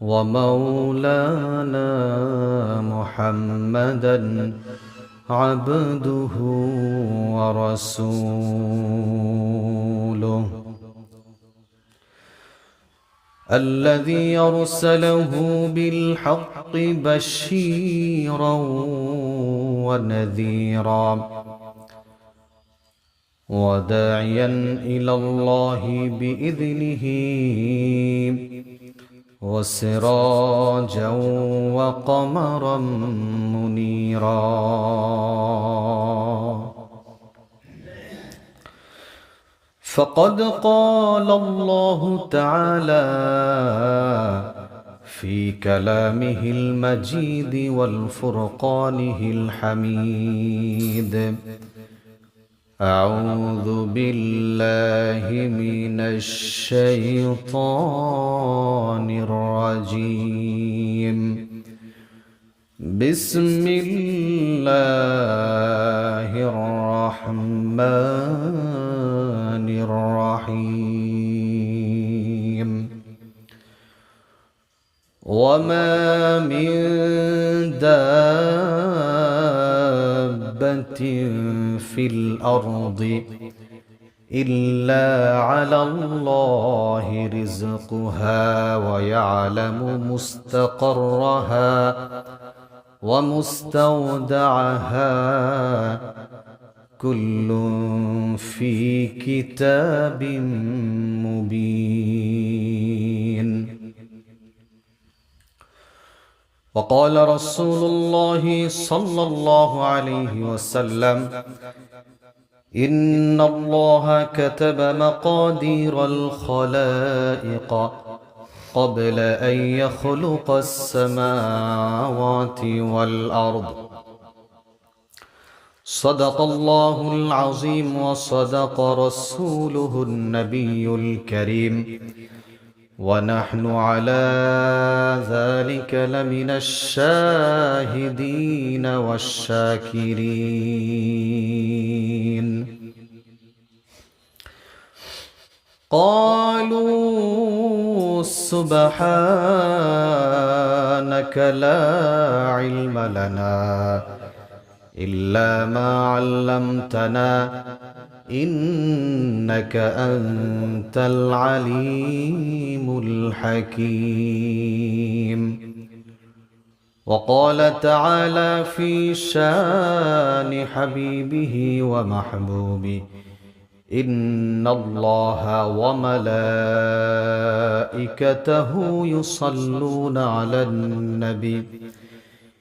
ومولانا محمدا عبده ورسوله. الذي أرسله بالحق بشيرا ونذيرا وداعيا إلى الله بإذنه. وسراجا وقمرا منيرا. فقد قال الله تعالى في كلامه المجيد والفرقانه الحميد. أعوذ بالله من الشيطان الرجيم. بسم الله الرحمن الرحيم. وما من دابة في الأرض إلا على الله رزقها ويعلم مستقرها ومستودعها. كل في كتاب مبين. وقال رسول الله صلى الله عليه وسلم إن الله كتب مقادير الخلائق قبل أن يخلق السماوات والأرض. صدق الله العظيم وصدق رسوله النبي الكريم. ونحن على ذلك لمن الشاهدين والشاكرين. قالوا سبحانك لا علم لنا إلا ما علمتنا. إنك أنت العليم الحكيم. وقال تعالى في شان حبيبه ومحبوبه إن الله وملائكته يصلون على النبي.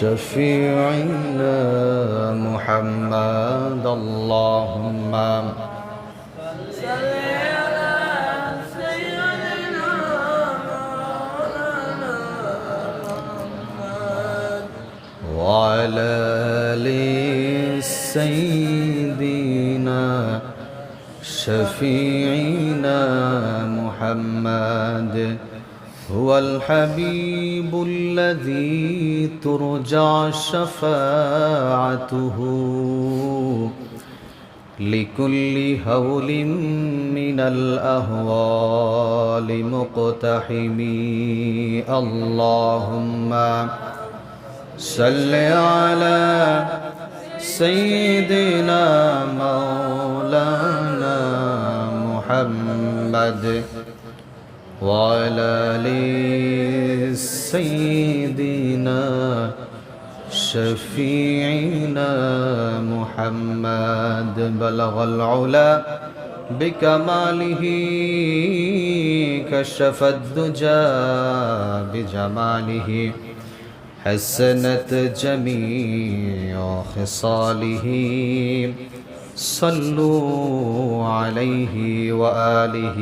شفيعنا محمد اللهم وعلى ال سيدنا شفيعنا محمد. هو الحبيب الذي ترجى شفاعته لكل هول من الأهوال مقتحمي اللهم صل على سيدنا مولانا محمد. وعلى سيدنا شفيعنا محمد بلغ العلا بكماله كشف الدجى بجماله حسنت جميع خصاله صلوا عليه وآله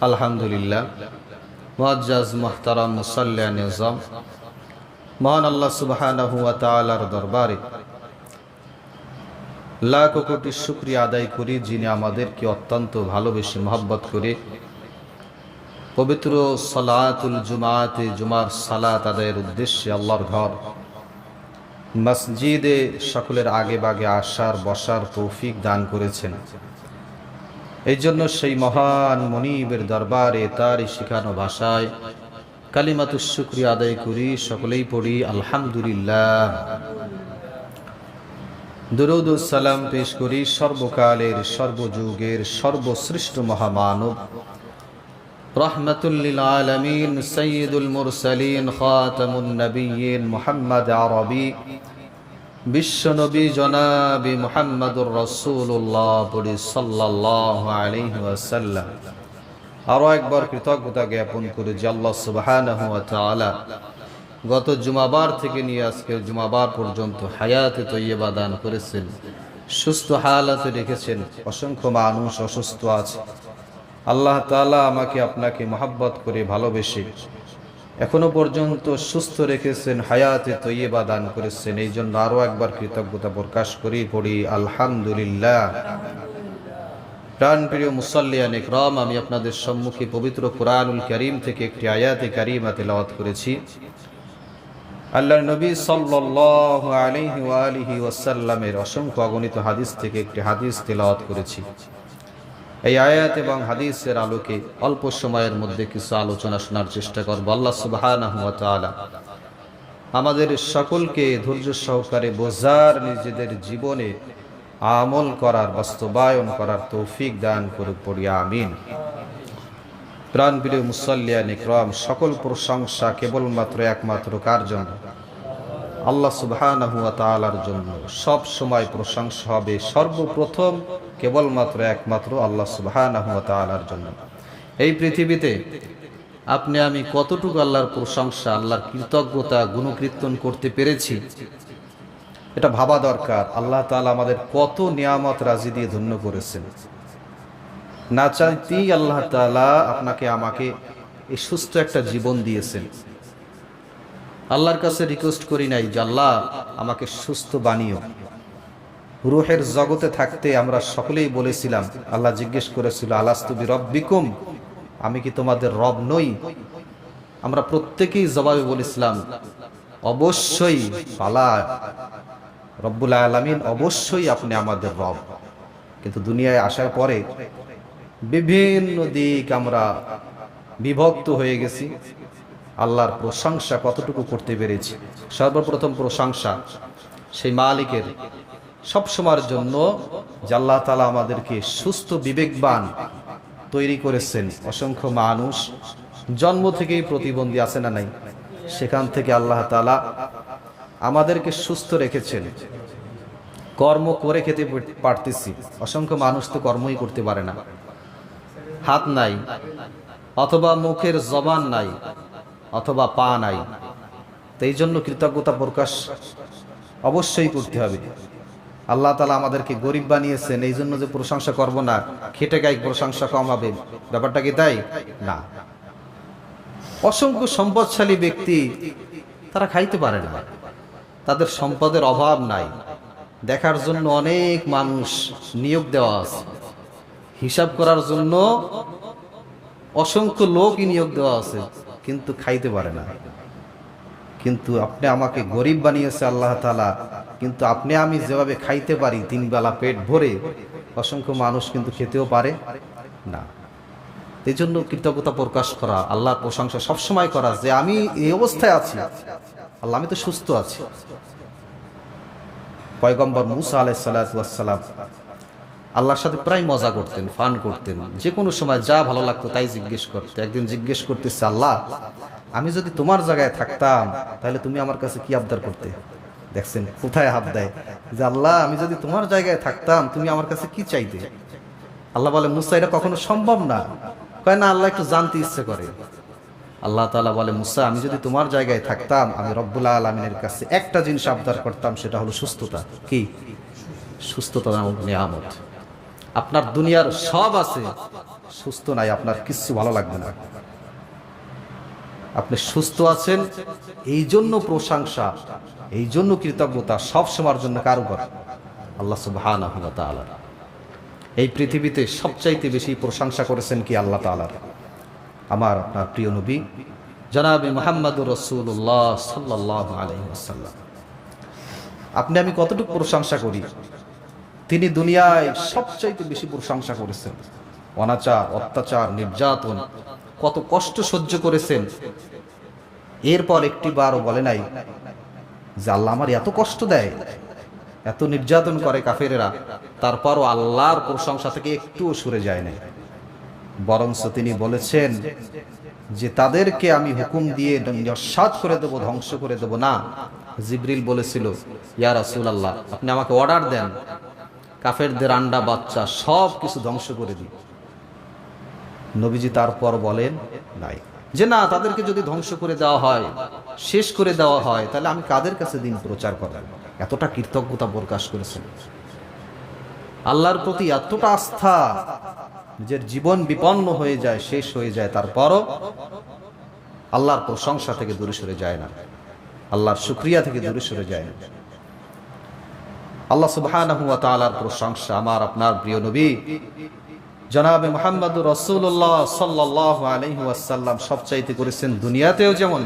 আলহামদুলিল্লাহ। মুআজ্জাজ মুহতারাম, মুসাল্লিয়া, নিজাম। মহান আল্লাহ তাআলার দরবারে লাখ কোটি শুকরিয়া আদায় করি যিনি আমাদেরকে অত্যন্ত ভালোবেসে মহব্বত করে পবিত্র সালাতুল জুমাতে জুমার সালাত আদায়ের উদ্দেশ্যে আল্লাহর ঘর, মসজিদে সকলের আগে বাগে আসার, বসার তৌফিক দান করেছেন। এই জন্য সেই মহান মনিবের দরবারে তারই শিখানো ভাষায় কালিমাতুর শুক্রিয়া আদায় করি, সকলেই পড়ি, আলহামদুলিল্লাহ। দরুদ সালাম পেশ করি, সর্বকালের, সর্বযুগের, সর্বশ্রেষ্ঠ মহামানব। রহমতুল্লিল আলমিন সৈয়দুল মুরসালিন, খাতামুন নবীন মোহাম্মদ আরবি। বিশ্বনবী জনাবি মোহাম্মদুর রসুল্লাহ পড়ি সাল্লাহ আলাইহি ওয়াসাল্লাম। আরও একবার কৃতজ্ঞতা জ্ঞাপন করে যে আল্লাহ তাআলা গত জুমাবার থেকে নিয়ে আজকে জুমাবার পর্যন্ত হায়াতে তৈয়বা দান করেছেন, সুস্থ হালাতে রেখেছেন, অসংখ্য মানুষ অসুস্থ আছে। আল্লাহ তাআলা আমাকে আপনাকে মহাব্বত করে ভালোবেসে এখনও পর্যন্ত সুস্থ রেখেছেন, হায়াতে তৈয়বা দান করেছেন। এই জন্য আরও একবার কৃতজ্ঞতা প্রকাশ করি, পড়ি, আলহামদুলিল্লাহ। প্রাণপ্রিয় মুসল্লিয়ান ইকরাম আমি আপনাদের সম্মুখে পবিত্র কোরআনুল করিম থেকে একটি আয়াতে কারিমা তেলাওয়াত করেছি। আল্লাহ নবী সাল্লাল্লাহু আলাইহি ওয়া আলিহি ওয়াসাল্লামের অসংখ্য অগণিত হাদিস থেকে একটি হাদিস তেলাওয়াত করেছি। এই আয়াত এবং হাদিসের আলোকে অল্প সময়ের মধ্যে কিছু আলোচনা শোনার চেষ্টা করব। আল্লাহ তাআলা আমাদের সকলকে ধৈর্য সহকারে বোঝার, নিজেদের জীবনে আমল করার, বাস্তবায়ন করার তৌফিক দান করুক পড়ি, আমিন। প্রাণপ্রিয় মুসল্লিয়া নিক্রম সকল প্রশংসা কেবলমাত্র একমাত্র কার জন্য? আল্লাহ সুবহানাহু ওয়া তাআলার জন্য সব সময় প্রশংসা হবে সর্বপ্রথম, কেবলমাত্র একমাত্র আল্লাহ সুবহানাহু ওয়া তাআলার জন্য। এই পৃথিবীতে আপনি আমি কতটুকু আল্লাহর প্রশংসা, আল্লাহর কৃতজ্ঞতা, গুণকীর্তন করতে পেরেছি? এটা ভাবা দরকার। আল্লাহ তাআলা আমাদের কত নিয়ামত রাজি দিয়ে ধন্য করেছেন। না চাইতেই আল্লাহ তাআলা আপনাকে আমাকে এই সুস্থ একটা জীবন দিয়েছেন। আল্লাহর কাছে রিকোয়েস্ট করি নাই যে আল্লাহ আমাকে সুস্থ বানিও। রুহের জগতে থাকতে আমরা সকলেই বলেছিলাম, আল্লাহ জিজ্ঞেস করেছিল আলাস্তুবি রব্বিকুম আমি কি তোমাদের রব নই? আমরা প্রত্যেকেই জবাবে বলেছিলাম, অবশ্যই পালা রব্বুল আলমিন অবশ্যই আপনি আমাদের রব। কিন্তু দুনিয়ায় আসার পরে বিভিন্ন দিক আমরা বিভক্ত হয়ে গেছি। আল্লাহর প্রশংসা কতটুকু করতে পেরেছি? সর্বপ্রথম প্রশংসা সেই মালিকের সব সময়ের জন্য যে আল্লাহ তালা আমাদেরকে সুস্থ, বিবেকবান তৈরি করেছেন। অসংখ্য মানুষ জন্ম থেকেই প্রতিবন্ধী আছে না নাই? সেখান থেকে আল্লাহ তালা আমাদেরকে সুস্থ রেখেছেন। কর্ম করে খেতে পারতেছি। অসংখ্য মানুষ তো কর্মই করতে পারে না। হাত নাই, অথবা মুখের জবান নাই। অথবা পা নাই। তো এই জন্য কৃতজ্ঞতা প্রকাশ অবশ্যই করতে হবে। আল্লাহ তালা আমাদেরকে গরিব বানিয়েছেন, এই জন্য যে প্রশংসা করব না, খেটে গাই প্রশংসা কম হবে। ব্যাপারটা কি তাই? না। অসংখ্য সম্পদশালী ব্যক্তি তারা খাইতে পারে না। তাদের সম্পদের অভাব নাই। দেখার জন্য অনেক মানুষ নিয়োগ দেওয়া আছে। হিসাব করার জন্য অসংখ্য লোকই নিয়োগ দেওয়া আছে। কিন্তু খাইতে পারে না। কিন্তু আপনি আমাকে গরিব বানিয়েছে আল্লাহ তালা কিন্তু আপনি আমি যেভাবে খাইতে পারি তিন বেলা পেট ভরে, অসংখ্য মানুষ কিন্তু খেতেও পারে না। এই জন্য কৃতজ্ঞতা প্রকাশ করা, আল্লাহর প্রশংসা সবসময় করা যে আমি এই অবস্থায় আছি। আল্লাহ, আমি তো সুস্থ আছি। পয়গম্বর মুসা আলাইসাল্লাম আল্লাহর সাথে প্রায় মজা করতেন, ফান করতেন। যে কোনো সময় যা ভালো লাগতো তাই জিজ্ঞেস করতে। একদিন জিজ্ঞেস করতেছে, আল্লাহ, আমি যদি তোমার জায়গায় থাকতাম, তাহলে তুমি আমার কাছে কি আবদার করতে? দেখছেন, কোথায় হাত দেয়? যে, আল্লাহ, আমি যদি তোমার জায়গায় থাকতাম, তুমি আমার কাছে কি চাইতে? আল্লাহ বলে, মুসা, এটা কখনো সম্ভব না। কয়, না, আল্লাহ একটু জানতে ইচ্ছে করে। আল্লাহ তাআলা বলে, মুসা, আমি যদি তোমার জায়গায় থাকতাম, আমি রব্বুল আলমিনের কাছে একটা জিনিস আবদার করতাম, সেটা হলো সুস্থতা। কি? সুস্থতা নামক নিয়ামত। আপনার দুনিয়ার সব আছে। সুস্থ নাই, আপনার কিচ্ছু ভালো লাগবে না। আপনি সুস্থ আছেন, এই জন্য প্রশংসা, এই জন্য কৃতজ্ঞতা, সব সময়ের জন্য কারও কর আল্লাহ তাআলা। এই পৃথিবীতে সবচাইতে বেশি প্রশংসা করেছেন কি আল্লাহ তাআলার আমার আপনার প্রিয় নবী, জনাবে মোহাম্মদুর রসুল্লাহ সাল্লাহ আলহিহাসাল্লাম আপনি আমি কতটুকু প্রশংসা করি? তিনি দুনিয়ায় সবচাইতে বেশি প্রশংসা করেছেন। অনাচার, অত্যাচার, নির্যাতন, কত কষ্ট সহ্য করেছেন। এরপর একটি বারও বলে নাই যে আল্লাহ আমার এত কষ্ট দেয়, এত নির্যাতন করে কাফেরেরা, তারপরও আল্লাহর প্রশংসা থেকে একটুও সরে যায় নাই। বরঞ্চ তিনি বলেছেন যে তাদেরকে আমি হুকুম দিয়ে নিঃস্বাদ করে দেব, ধ্বংস করে দেব না। জিব্রিল বলেছিল, ইয়া রাসূল আল্লাহ আপনি আমাকে অর্ডার দেন কাফেরদের আন্ডা বাচ্চা সব কিছু ধ্বংস করে দিই নবীজি তারপর বলেন, নাই। যে না, তাদেরকে যদি ধ্বংস করে দেওয়া হয়, শেষ করে দেওয়া হয়, তাহলে আমি কাদের কাছে দিন প্রচার করার? এতটা কৃতজ্ঞতা প্রকাশ করেছেন। আল্লাহর প্রতি এতটা আস্থা, নিজের জীবন বিপন্ন হয়ে যায়, শেষ হয়ে যায়, তারপরও আল্লাহর প্রশংসা থেকে দূরে সরে যায় না। আল্লাহর শুক্রিয়া থেকে দূরে সরে যায় না। আল্লাহ তাআলার প্রশংসা আমার আপনার প্রিয় নবী। জনাবে মোহাম্মদ রসুল্লাহ সাল্লাহ আলহি ওয়াসাল্লাম সবচাইতে করেছেন দুনিয়াতেও যেমন,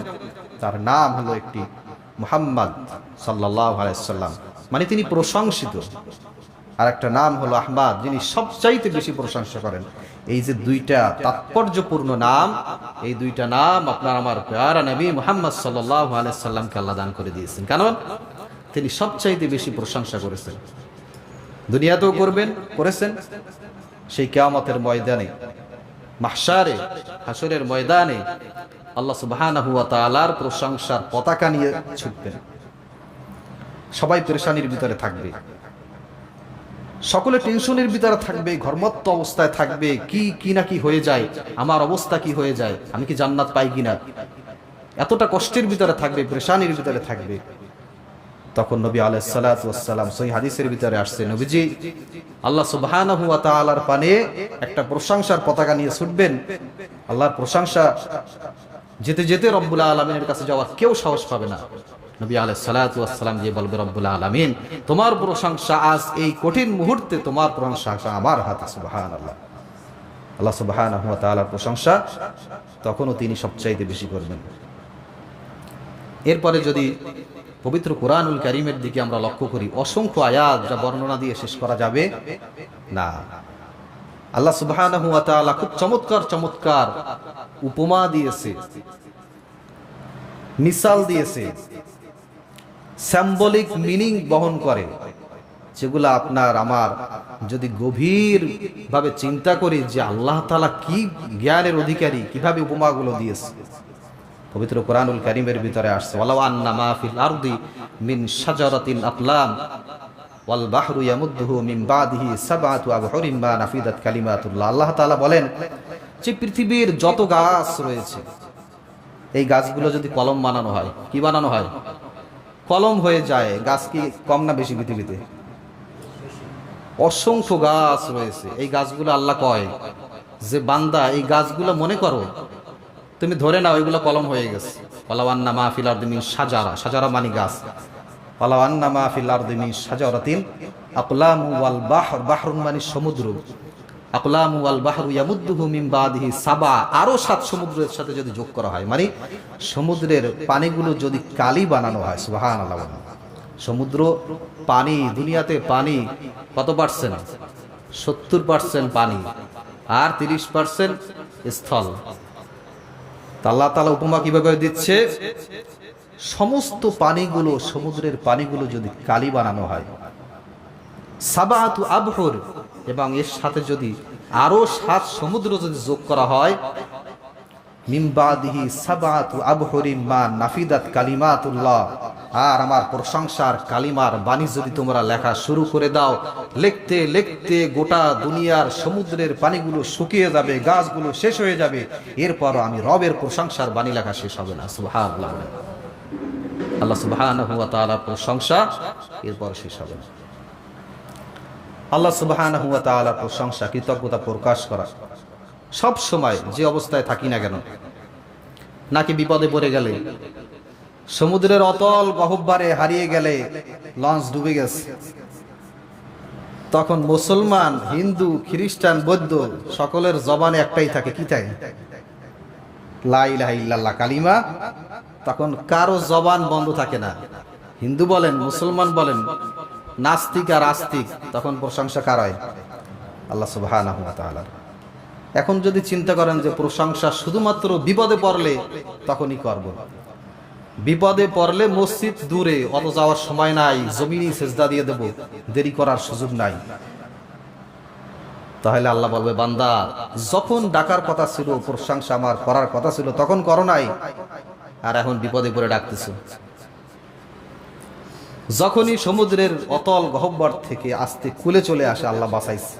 তার নাম হলো একটি মোহাম্মদ সাল্লাহ আলাইসাল্লাম মানে তিনি প্রশংসিত। আর একটা নাম হলো আহমাদ, যিনি সবচাইতে বেশি প্রশংসা করেন। এই যে দুইটা তাৎপর্যপূর্ণ নাম, এই দুইটা নাম আপনার আমার প্যারা নবী মোহাম্মদ সাল্লাহ আলাইসাল্লামকে আল্লাহ দান করে দিয়েছেন। কারণ তিনি সবচাইতে বেশি প্রশংসা করেছেন। দুনিয়াতেও করবেন, করেছেন। সেই কেয়ামতের ময়দানে মাহসারে হাসরের ময়দানে আল্লাহ তাআলার প্রশংসার পতাকা নিয়ে ছুটবেন। সবাই পেরেশানির ভিতরে থাকবে। সকলে টেনশনের ভিতরে থাকবে ঘর্মত্ব অবস্থায় থাকবে, কি কি না কি হয়ে যায়, আমার অবস্থা কি হয়ে যায়, আমি কি জান্নাত পাই কিনা? এতটা কষ্টের ভিতরে থাকবে, পেরেশানির ভিতরে থাকবে। তখন নবী আলাইসালাম সই হাদিসের ভিতরে আসছে, নবীজি, আল্লাহ তাআলার পানে একটা প্রশংসার পতাকা নিয়ে ছুটবেন। আল্লাহর প্রশংসা, যেতে যেতে রব্বুল আলমিনের কাছে যাওয়ার কেউ সাহস পাবে না। নবী তোমার প্রশংসা আজ এই কঠিন মুহূর্তে তোমার প্রশংসা আমার আল্লাহ প্রশংসা তখনও তিনি বেশি করবেন। এরপরে যদি পবিত্র কোরআনুল করিমের দিকে আমরা লক্ষ্য করি। অসংখ্য আয়াত যা বর্ণনা দিয়ে শেষ করা যাবে না। আল্লাহ তাআলা খুব চমৎকার চমৎকার উপমা দিয়েছে, মিসাল দিয়েছে স্যাম্বলিক মিনিং বহন করে, যেগুলো আপনার আমার যদি গভীর ভাবে চিন্তা করি যে আল্লাহ তাআলা কি জ্ঞানের অধিকারী, কীভাবে উপমাগুলো দিয়েছে। পবিত্র কোরআনুল কারিমের ভিতরে আসছে মিন ওয়াল বাহরু মিন নাফিদাত আল্লাহ তাআলা বলেন যে পৃথিবীর যত গাছ রয়েছে, এই গাছগুলো যদি কলম বানানো হয়, কি বানানো হয়? কলম হয়ে যায়, গাছ কি কম না বেশি পৃথিবীতে? অসংখ্য গাছ রয়েছে, এই গাছগুলো আল্লাহ কয় যে, বান্দা, এই গাছগুলো মনে করো তুমি ধরে নাও, এগুলো কলম হয়ে গেছে। পালাওয়ান্না মাহফিল আর্দিমিন সাজারা সাজারা মানি গাছ। পালাওয়ান্না মাহফিল আর্দিমিন সাজারাতিন আকলাম ওয়াল বাহর। বাহরুন মানি সমুদ্র। আকলাম ওয়াল বাহরু ইয়ামুদ্দুহু মিন বাদিহি সাবা। আরও সাত সমুদ্রের সাথে যদি যোগ করা হয় মানে সমুদ্রের পানিগুলো যদি কালি বানানো হয়, সুবহানাল্লাহ সমুদ্র, পানি, দুনিয়াতে পানি কত পার্সেন্ট? সত্তর পার্সেন্ট পানি। আর তিরিশ পার্সেন্ট স্থল। আল্লাহ তালা উপমা কীভাবে দিচ্ছে? সমস্ত পানিগুলো, সমুদ্রের পানিগুলো যদি কালি বানানো হয়। সাবাহাতু আবহর, এবং এর সাথে যদি আরও সাত সমুদ্র যদি যোগ করা হয় মিম্বাদিহি সাবাহাতু আবহরি মা নাফিদাত কালিমাতুল্লাহ। আর আমার প্রশংসার কালিমার বাণী যদি তোমরা লেখা শুরু করে দাও, লিখতে লিখতে গোটা দুনিয়ার সমুদ্রের পানিগুলো শুকিয়ে যাবে, গাছগুলো শেষ হয়ে যাবে। এরপর আমি রবের প্রশংসার বাণী লেখা শেষ হবে না। সুবহানাল্লাহ। আল্লাহ তাআলার প্রশংসা এরপর শেষ হবে না। আল্লাহ তাআলার প্রশংসা, কৃতজ্ঞতা প্রকাশ করা। সব সময় যে অবস্থায় থাকি না কেন, নাকি বিপদে পড়ে গেলে সমুদ্রের অতল গহব্বারে হারিয়ে গেলে লঞ্চ ডুবে গেছে। তখন মুসলমান, হিন্দু, খ্রিস্টান, বৌদ্ধ সকলের জবানে একটাই থাকে, কি থাকে লা ইলাহা ইল্লাল্লাহ কালিমা। তখন কারও জবান বন্ধ থাকে না। হিন্দু বলেন, মুসলমান বলেন, নাস্তিক আর আস্তিক, তখন প্রশংসা কার হয়? আল্লাহ ওয়া এখন যদি চিন্তা করেন যে প্রশংসা শুধুমাত্র বিপদে পড়লে তখনই করব। বিপদে পড়লে মসজিদ দূরে অত যাওয়ার সময় নাই, জমিনি সেজদা দিয়ে দেব। দেরি করার সুযোগ নাই। তাহলে আল্লাহ বলবে, বান্দা, যখন ডাকার কথা ছিল, প্রশংসা আমার করার কথা ছিল, তখন করো নাই। আর এখন বিপদে পড়ে ডাকতেছো। যখনই সমুদ্রের অতল গহব্বর থেকে আস্তে কুলে চলে আসে, আল্লাহ বাঁচাইছে।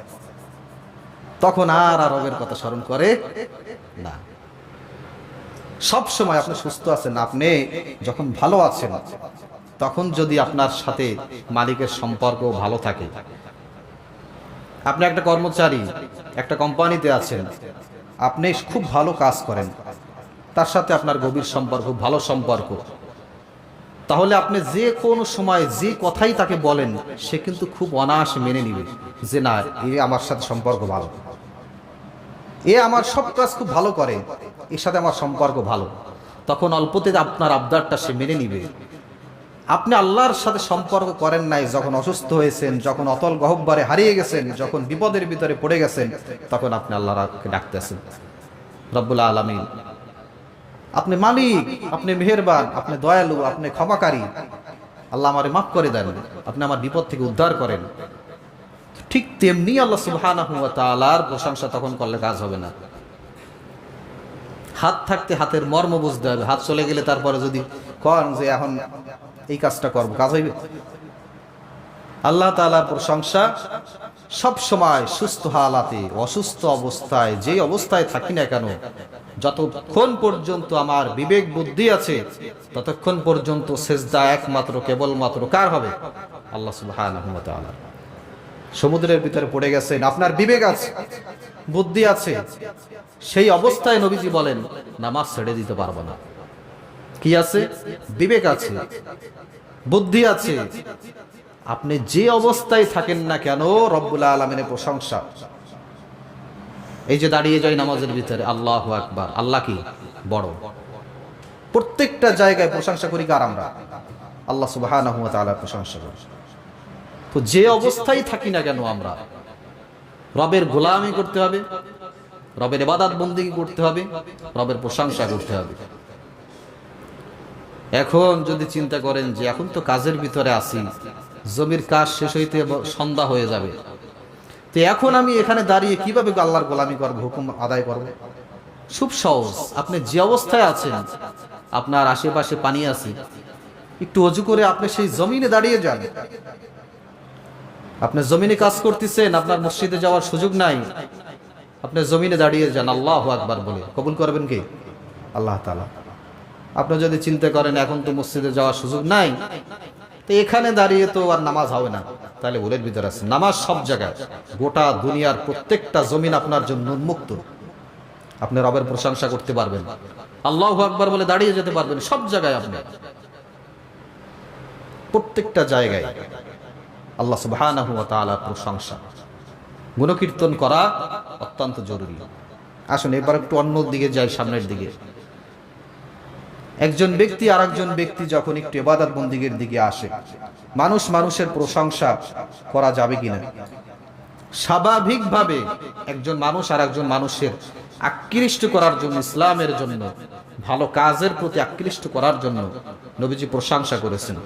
তখন আর আরবের কথা স্মরণ করে না। সব সময় আপনি সুস্থ আছেন, আপনি যখন ভালো আছেন, তখন যদি আপনার সাথে মালিকের সম্পর্ক ভালো থাকে। আপনি একটা কর্মচারী, একটা কোম্পানিতে আছেন, আপনি খুব ভালো কাজ করেন, তার সাথে আপনার গভীর সম্পর্ক, ভালো সম্পর্ক, তাহলে আপনি যে কোনো সময় যে কথাই তাকে বলেন, সে কিন্তু খুব অনায়াসে মেনে নিবে যে না, এ আমার সাথে সম্পর্ক ভালো। এ আমার সব কাজ খুব ভালো করে। এর সাথে আমার সম্পর্ক ভালো। তখন অল্পতে আপনার আবদারটা সে মেনে নিবে। আপনি আল্লাহর সাথে সম্পর্ক করেন নাই, যখন অসুস্থ হয়েছেন, যখন অতল গহব্বরে হারিয়ে গেছেন, যখন বিপদের ভিতরে পড়ে গেছেন, তখন আপনি আল্লাহকে ডাকতেছেন রব্বুল্লা আলমিন। আপনি মালিক, আপনি মেহেরবান, আপনি দয়ালু, আপনি ক্ষমাকারী। আল্লাহ আমারে মাফ করে দেন। আপনি আমার বিপদ থেকে উদ্ধার করেন। ঠিক তেমনি আল্লাহ সুবহানাহু ওয়া তাআলার প্রশংসা তখন করলে কাজ হবে না। হাত থাকতে হাতের মর্ম বুঝতে হবে, হাত চলে গেলে তারপরে যদি কন যে এখন এই কাজটা করব, কাজ হইবে। আল্লাহ তাআলার প্রশংসা সব সময় সুস্থ হালাতে, অসুস্থ অবস্থায়, যে অবস্থায় থাকি না কেন, যতক্ষণ পর্যন্ত আমার বিবেক বুদ্ধি আছে, ততক্ষণ পর্যন্ত সেজদা একমাত্র, কেবলমাত্র কার হবে? আল্লাহ তাআলা সমুদ্রের ভিতরে পড়ে গেছেন। আপনার বিবেক আছে, বুদ্ধি আছে। সেই অবস্থায় নবীজি বলেন, নামাজ ছেড়ে দিতে পারব না। কি আছে? বিবেক আছে, বুদ্ধি আছে। আপনি যে অবস্থায় থাকেন না কেন, রব্বুল আলমিনের প্রশংসা। এই যে দাঁড়িয়ে যায় নামাজের ভিতরে, আল্লাহ আকবার। আল্লাহ কি? বড়। প্রত্যেকটা জায়গায় প্রশংসা করি কার আমরা? আল্লাহ সুবাহ প্রশংসা করি। তো যে অবস্থায় থাকি না কেন আমরা? রবের গোলামি করতে হবে, রবের এবাদাত বন্দিগি করতে হবে, রবের প্রশংসা করতে হবে। এখন যদি চিন্তা করেন যে এখন তো কাজের ভিতরে আছি, জমির কাজ শেষ হইতে সন্ধ্যা হয়ে যাবে, তো এখন আমি এখানে দাঁড়িয়ে কীভাবে আল্লাহর গোলামি করব, হুকুম আদায় করব? খুব সহজ। আপনি যে অবস্থায় আছেন, আপনার আশেপাশে পানি আছে, একটু অজু করে আপনি সেই জমিনে দাঁড়িয়ে যান। আপনি জমিনে কাজ করতেছেন, আপনার মসজিদে যাওয়ার সুযোগ নাই। আপনি জমিনে দাঁড়িয়ে যান, আল্লাহ আকবার বলে। কবুল করবেন কি? আল্লাহ তালা আপনি যদি চিন্তা করেন, এখন তো মসজিদে যাওয়ার সুযোগ নাই, তো এখানে দাঁড়িয়ে তো আর নামাজ হবে না। তাহলে ওলের ভিতরে আছে। নামাজ সব জায়গায়। গোটা দুনিয়ার প্রত্যেকটা জমিন আপনার জন্য উন্মুক্ত। আপনি রবের প্রশংসা করতে পারবেন। আল্লাহ আকবার বলে দাঁড়িয়ে যেতে পারবেন। সব জায়গায় আপনি। প্রত্যেকটা জায়গায়। আল্লাহ তাআলার প্রশংসা। গুণকীর্তন করা অত্যন্ত জরুরি। আসুন, এবার একটু অন্য দিকে যাই, সামনের দিকে। একজন ব্যক্তি আর একজন ব্যক্তি যখন একটু এবাদত বন্দিগের দিকে আসে, মানুষ মানুষের প্রশংসা করা যাবে কিনা? স্বাভাবিকভাবে একজন মানুষ আর একজন মানুষের আকৃষ্ট করার জন্য, ইসলামের জন্য, ভালো কাজের প্রতি আকৃষ্ট করার জন্য নবীজি প্রশংসা করেছেন।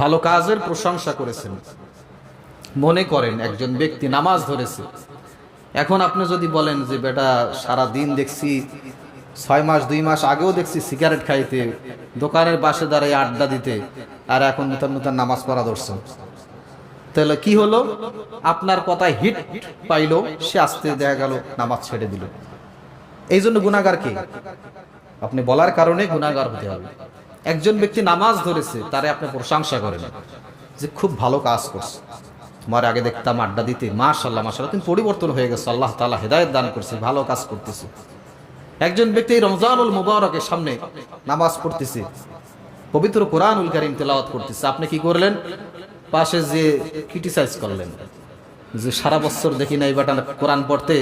ভালো কাজের প্রশংসা করেছেন। মনে করেন একজন ব্যক্তি নামাজ ধরেছে। এখন আপনি যদি বলেন যে, বেটা, সারা দিন দেখছি, ছয় মাস, দুই মাস আগেও দেখছি সিগারেট খাইতে, দোকানের পাশে দাঁড়িয়ে আড্ডা দিতে, আর এখন নতুন নতুন নামাজ পড়া ধরছেন তাহলে কি হলো? আপনার কথায় হিট পাইলো, সে আসতে দেখা গেল, নামাজ ছেড়ে দিল। এই জন্য গুণাগার কে? আপনি বলার কারণে গুণাগার হতে হবে। একজন ব্যক্তি নামাজ ধরেছে, তারে আপনি প্রশংসা করেন। যে খুব ভালো কাজ করছে। তোমার আগে দেখতাম আড্ডা দিতে। মাশাল্লাহ মাশাল্লাহ তুমি পরিবর্তন হয়ে গেছো। আল্লাহ তাআলা হেদায়েত দান করছে, ভালো কাজ করতেছে। একজন ব্যক্তি রমজানুল মুবারকের সামনে নামাজ পড়তেছে, পবিত্র কোরআনুল কারিম তেলাওয়াত করতেছে। আপনি কি করলেন? পাশে যে ক্রিটিসাইজ করলেন। যে সারা বছর দেখি না এই বাটা কোরআন পড়তে,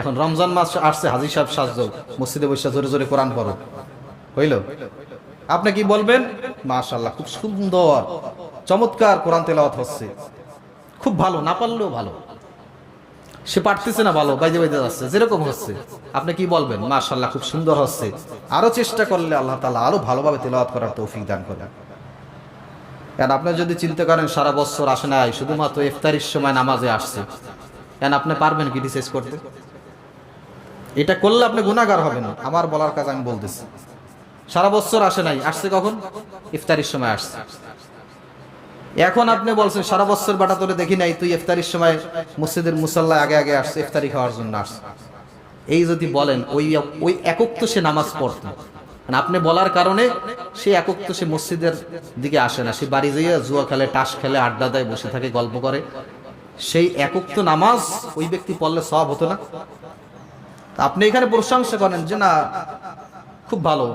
এখন রমজান মাস আসছে হাজি সাহেব সাজ মসজিদে বসে জোরে জোরে কোরআন পড়ো। হইল? আপনি কি বলবেন? মাশাল্লাহ খুব সুন্দর। চমৎকার কোরআন তেলাওয়াত হচ্ছে। খুব ভালো, না পারলেও ভালো। সে পারতেছে না ভালো, বাইজে বাইজে যাচ্ছে, যেরকম হচ্ছে। আপনি কি বলবেন? মাশাল্লাহ খুব সুন্দর হচ্ছে। আরও চেষ্টা করলে আল্লাহ তাআলা আরও ভালোভাবে তেলাওয়াত করার তৌফিক দান করেন। কারণ আপনি যদি চিন্তা করেন সারা বছর আসে নাই, শুধুমাত্র ইফতারির সময় নামাজে আসছে। কেন, আপনি পারবেন কি রিসার্চ করতে? এটা করলে আপনি গুণাগার হবেন আমার বলার কাজ আমি বলতেছি। সারা বছর আসে নাই। আসছে কখন? ইফতারির সময় আসছে। এখন আপনি বলছেন, সারা বছর বাটা তোরে দেখি নাই, তুই ইফতারির সময় মসজিদের মুসাল্লা আগে আগে আসছে, ইফতারি খাওয়ার জন্য আসছে। এই যদি বলেন, ওই ওই একক তো সে নামাজ পড়তো। মানে আপনি বলার কারণে সে একক তো সে মসজিদের দিকে আসে না। সে বাড়ি যেয়ে জুয়া খেলে, টাস খেলে, আড্ডা দেয়, বসে থাকে, গল্প করে। সেই একক তো নামাজ ওই ব্যক্তি পড়লে সব হতো না। আপনি এখানে প্রশংসা করেন যে, না, খুব ভালো।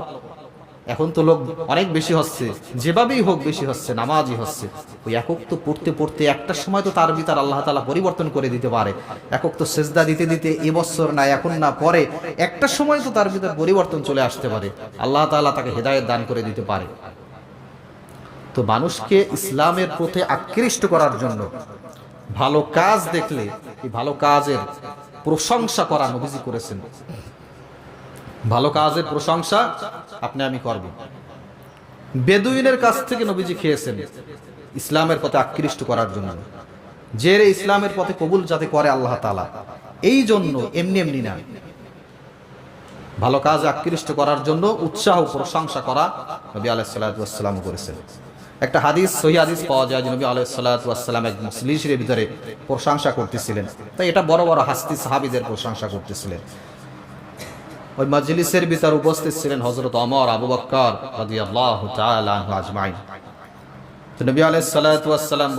এখন তো লোক অনেক বেশি হচ্ছে, যেভাবেই হোক বেশি হচ্ছে, নামাজই হচ্ছে। ওই একক তো পড়তে পড়তে একটা সময় তো তার ভিতর আল্লাহ তালা পরিবর্তন করে দিতে পারে। একক তো সেজদা দিতে দিতে এবছর না এখন না পরে একটা সময় তো তার ভিতর পরিবর্তন চলে আসতে পারে। আল্লাহ তালা তাকে হেদায়ত দান করে দিতে পারে। তো মানুষকে ইসলামের প্রতি আকৃষ্ট করার জন্য ভালো কাজ দেখলে, এই ভালো কাজের প্রশংসা করা নবীজি করেছেন। ভালো কাজের প্রশংসা আপনি আমি করব। বেদুইনের কাছ থেকে নবীজি খেয়েছেন ইসলামের পথে আকৃষ্ট করার জন্য। যে ইসলামের পথে কবুল যাতে করে আল্লাহ তালা এই জন্য এমনি এমনি না। ভালো কাজ আকৃষ্ট করার জন্য উৎসাহ প্রশংসা করা নবী আলাইসাল্লাম করেছেন। একটা হাদিস, সহি হাদিস পাওয়া যায় যে নবী আলাইসাল্লাম এক মুসলিশের ভিতরে প্রশংসা করতেছিলেন। তাই এটা বড় বড় হাস্তি সাহাবিদের প্রশংসা করতেছিলেন। ওই মজলিসের ভিতর উপস্থিত ছিলেন হজরত অমর আবু বক্কর আজমাইন। নবী আলাইহিস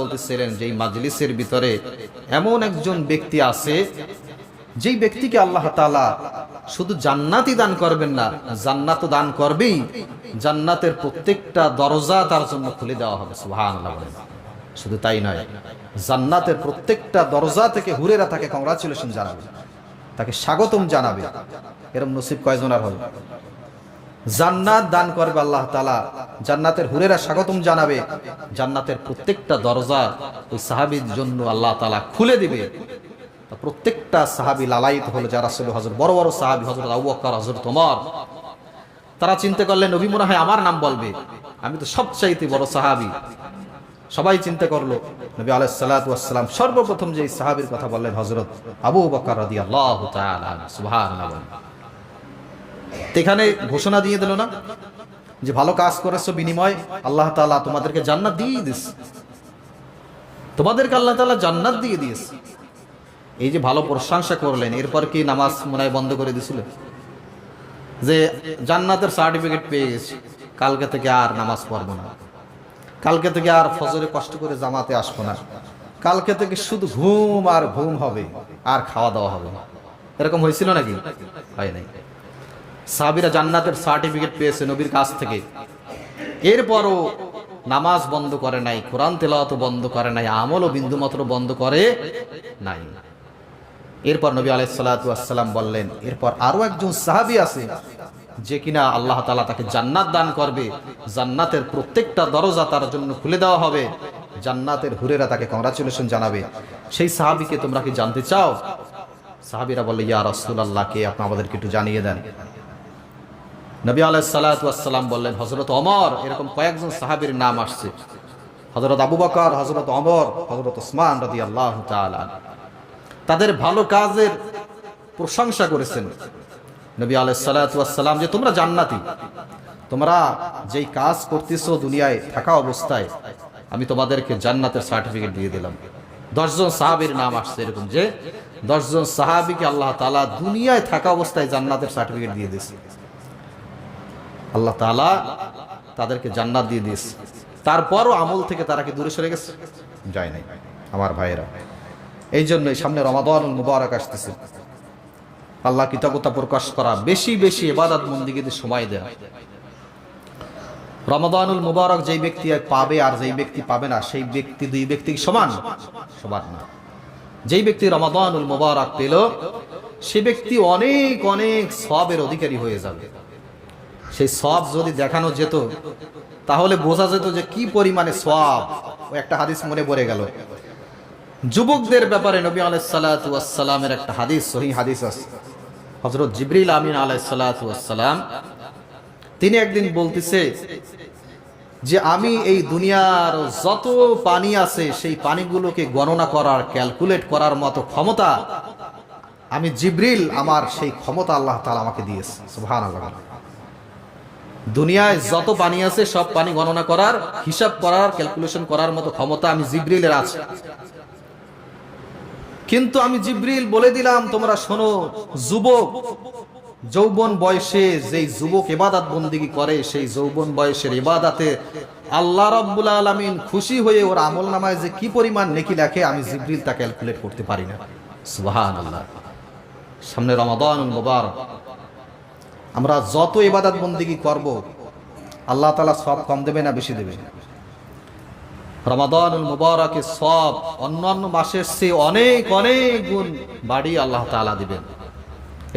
বলতেছিলেন যে মজলিসের ভিতরে এমন একজন ব্যক্তি আছে, যেই ব্যক্তিকে আল্লাহ তাআলা শুধু জান্নাতই দান করবেন না জান্নাত দান করবেই, জান্নাতের প্রত্যেকটা দরজা তার জন্য খুলে দেওয়া হবে বলেন। শুধু তাই নয়, জান্নাতের প্রত্যেকটা দরজা থেকে হুরেরা তাকে কংগ্রাচুলেশন জানাবে। তাকে স্বাগতম জানাবে। এরম নসিব কয়জনার হবে? জান্নাত দান করবে আল্লাহ তালা জান্নাতের হুরেরা স্বাগতম জানাবে। জান্নাতের প্রত্যেকটা দরজা ওই সাহাবির জন্য আল্লাহ তালা খুলে দিবে। প্রত্যেকটা সাহাবি লালায়িত হলো যারা ছিল হজর বড় বড় সাহাবি হজরত আবু বকর হজরত ওমর। তারা চিন্তা করলেন, নবী মনে হয় আমার নাম বলবে। আমি তো সবচাইতে বড় সাহাবি। সবাই চিন্তা করল, নবী আলাইহিস সালাতু ওয়াস সর্বপ্রথম যে সাহাবীর কথা বললেন হযরত আবু বকর তাআলা সুবহানাল্লাহ এখানে ঘোষণা দিয়ে দিল না যে ভালো কাজ করেছ বিনিময় আল্লাহ তাআলা তোমাদেরকে জান্নাত দিয়ে দিস। তোমাদেরকে আল্লাহ তাআলা জান্নাত দিয়ে দিয়েছে। এই যে ভালো প্রশংসা করলেন, এরপর কি নামাজ মনে বন্ধ করে দিছিল যে জান্নাতের সার্টিফিকেট পেয়ে কালকে থেকে আর নামাজ পড়ব না। কালকে থেকে আর ফজরে কষ্ট করে জামাতে আসব না। কালকে থেকে শুধু ঘুম আর ঘুম হবে, আর খাওয়া দাওয়া হবে এরকম হয়েছিল নাকি? হয় নাই। সাহাবিরা জান্নাতের সার্টিফিকেট পেয়েছে নবীর কাছ থেকে। এরপরও নামাজ বন্ধ করে নাই, কোরআন তেলাওয়াত বন্ধ করে নাই, আমলও বিন্দুমাত্র বন্ধ করে নাই। এরপর নবী আলাইহিস সালাতু বললেন, এরপর আরও একজন সাহাবি আছে যে কিনা আল্লাহ তালা তাকে জান্নাত দান করবে, জান্নাতের প্রত্যেকটা দরজা তার জন্য খুলে দেওয়া হবে। জান্নাতের হুরেরা তাকে কংগ্রাচুলেশন জানাবে। সেই সাহাবিকে তোমরা কি জানতে চাও? সাহাবিরা বলে ইয়া রসুল আল্লাহকে আপনি আমাদেরকে একটু জানিয়ে দেন? নবী আলাইসাল্লাম বললেন হজরত অমর এরকম কয়েকজন সাহাবীর নাম আসছে। হজরত আবু বকর হজরত অমর হজরত ওসমান রদি আল্লাহ তাদের ভালো কাজের প্রশংসা করেছেন। নবী আলাইসাল্লাম যে তোমরা জান্নাতি। তোমরা যেই কাজ করতেছো দুনিয়ায় থাকা অবস্থায়, আমি তোমাদেরকে জান্নাতের সার্টিফিকেট দিয়ে দিলাম। দশজন সাহাবীর নাম আসছে এরকম যে দশজন সাহাবিকে আল্লাহ তালা দুনিয়ায় থাকা অবস্থায় জান্নাতের সার্টিফিকেট দিয়ে দিয়েছে। আল্লাহ তালা তাদেরকে জান্নাত দিয়ে দিয়েছে। তারপরও আমল থেকে তারা কি দূরে সরে গেছে? যায় নাই। আমার ভাইয়েরা এই জন্যই সামনে রমাদান মুবারক আসতেছে। আল্লাহ কৃতজ্ঞতা প্রকাশ করা, বেশি বেশি এবাদত মন্দিকে সময় দেয়। রমাদানুল মুবারক যেই ব্যক্তি পাবে আর যেই ব্যক্তি পাবে না, সেই ব্যক্তি দুই ব্যক্তি সমান? সমান না। যেই ব্যক্তি রমাদানুল মুবারক পেল, সে ব্যক্তি অনেক অনেক সবের অধিকারী হয়ে যাবে। সেই সব যদি দেখানো যেত, তাহলে বোঝা যেত যে কি পরিমাণে সব। একটা হাদিস মনে পড়ে গেল। যুবকদের ব্যাপারে নবী আলাইসালামের একটা হাদিস, সহি হাদিস আছে। হজরত জিবরিল আমিন আলাইসালাম তিনি একদিন বলতেছে যে, আমি এই দুনিয়ার যত পানি আছে, সেই পানিগুলোকে গণনা করার ক্যালকুলেট করার মতো ক্ষমতা আমি জিব্রিল, আমার সেই ক্ষমতা আল্লাহ তাআলা আমাকে দিয়েছে। আল্লাহ দুনিয়ায় যত পানি আছে, সব পানি গণনা করার, হিসাব করার ক্যালকুলেশন করার মতো ক্ষমতা আমি জিব্রিলের আছে। কিন্তু আমি জিব্রিল বলে দিলাম, তোমরা শোনো, যুবক, যৌবন বয়সে যেই যুবক এবাদাত বন্দিগি করে, সেই যৌবন বয়সের এবাদাতে আল্লাহ রব্বুল আলমিন খুশি হয়ে ওর আমল নামায় যে কি পরিমাণ নেকি লেখে, আমি জিব্রিল তা ক্যালকুলেট করতে পারি না। সুবাহান আল্লাহ সামনে রমাদান মোবারক। আমরা যত এবাদাত বন্দিগি করব, আল্লাহ তালা সব কম দেবে না বেশি দেবে? রমাদানুল মুবারকে সব অন্যান্য মাসের চেয়ে অনেক অনেক গুণ বাড়ি আল্লাহ তালা দিবেন।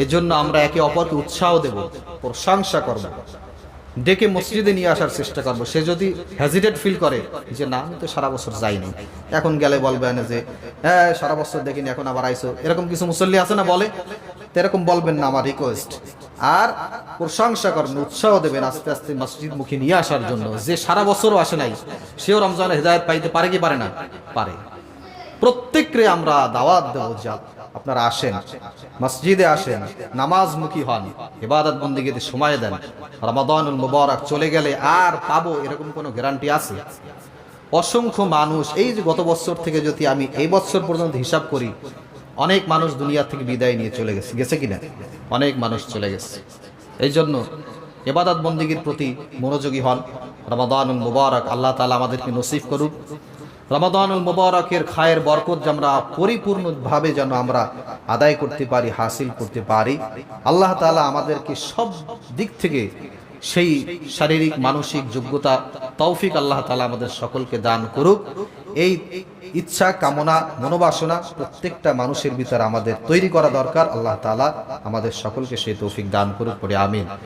এই জন্য আমরা একে অপরকে উৎসাহ দেব, প্রশংসা করব। ডেকে মসজিদে নিয়ে আসার চেষ্টা করব। সে যদি হেজিটেট ফিল করে যে, না, আমি তো সারা বছর যাইনি। এখন গেলে বলবেন যে হ্যাঁ সারা বছর দেখিনি, এখন আবার আইসো। এরকম কিছু মুসল্লি আছে না বলে? তো এরকম বলবেন না আমার রিকোয়েস্ট আর প্রশংসা করবেন উৎসাহ দেবেন আস্তে আস্তে মসজিদ মুখী নিয়ে আসার জন্য। যে সারা বছরও আসে নাই, সেও রমজানের হেদায়ত পাইতে পারে কি পারে না? পারে। প্রত্যেককে আমরা দাওয়াত দেবো যা আপনারা আসেন, মসজিদে আসেন, নামাজমুখী হন, ইবাদত বন্দিগিতে সময় দেন, রমাদানুল মুবারক চলে গেলে আর পাবো এরকম কোনো গ্যারান্টি আছে? অসংখ্য মানুষ, এই যে গত বছর থেকে যদি আমি এই বছর পর্যন্ত হিসাব করি অনেক মানুষ দুনিয়া থেকে বিদায় নিয়ে চলে গেছে। গেছে কিনা? অনেক মানুষ চলে গেছে। এই জন্য এবাদত বন্দিগির প্রতি মনোযোগী হন। রমাদানুল মুবারক আল্লাহ তালা আমাদেরকে নসিব করুক। রমাদানুল মুবারকের খায়ের বরকত আমরা পরিপূর্ণভাবে যেন আমরা আদায় করতে পারি, হাসিল করতে পারি, আল্লাহ তালা আমাদেরকে সব দিক থেকে সেই শারীরিক, মানসিক যোগ্যতা, তৌফিক আল্লাহ তালা আমাদের সকলকে দান করুক। এই ইচ্ছা, কামনা, মনোবাসনা প্রত্যেকটা মানুষের ভিতরে আমাদের তৈরি করা দরকার। আল্লাহ তালা আমাদের সকলকে সেই তৌফিক দান করুক করে আমিন।